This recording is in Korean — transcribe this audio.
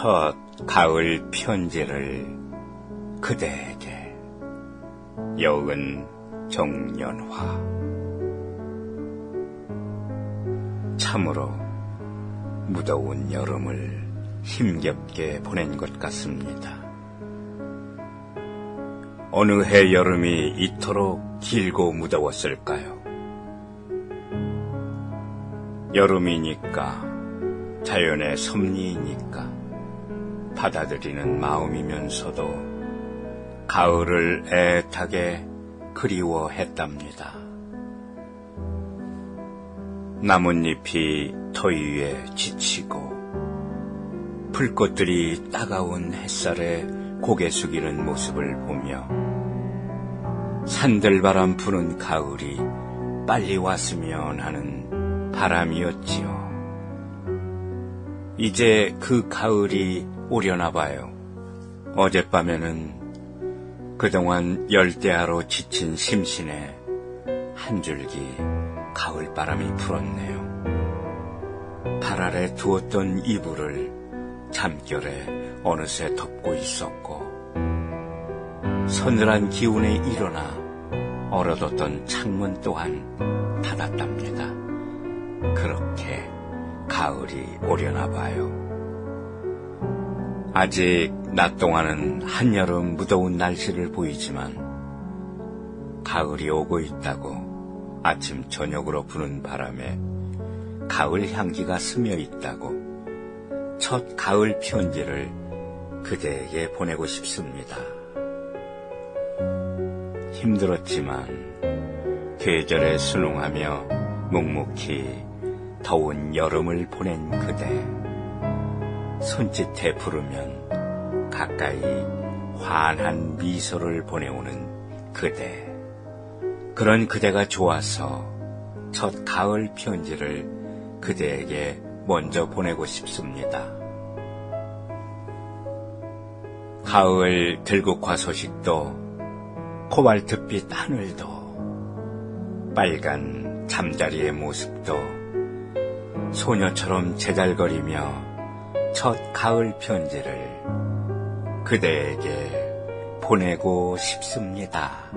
첫 가을 편지를 그대에게 여은 정년화 참으로 무더운 여름을 힘겹게 보낸 것 같습니다. 어느 해 여름이 이토록 길고 무더웠을까요? 여름이니까 자연의 섭리이니까 받아들이는 마음이면서도 가을을 애타게 그리워했답니다. 나뭇잎이 더위에 지치고 불꽃들이 따가운 햇살에 고개 숙이는 모습을 보며 산들바람 부는 가을이 빨리 왔으면 하는 바람이었지요. 이제 그 가을이 오려나 봐요. 어젯밤에는 그동안 열대야로 지친 심신에 한 줄기 가을 바람이 불었네요. 발 아래 두었던 이불을 잠결에 어느새 덮고 있었고 서늘한 기운에 일어나 얼어뒀던 창문 또한 닫았답니다. 그렇게 가을이 오려나 봐요. 아직 낮 동안은 한여름 무더운 날씨를 보이지만 가을이 오고 있다고 아침 저녁으로 부는 바람에 가을 향기가 스며 있다고 첫 가을 편지를 그대에게 보내고 싶습니다. 힘들었지만 계절에 순응하며 묵묵히 더운 여름을 보낸 그대. 손짓해 부르면 가까이 환한 미소를 보내오는 그대. 그런 그대가 좋아서 첫 가을 편지를 그대에게 먼저 보내고 싶습니다. 가을 들국화 소식도 코발트빛 하늘도 빨간 잠자리의 모습도 소녀처럼 제잘거리며 첫 가을 편지를 그대에게 보내고 싶습니다.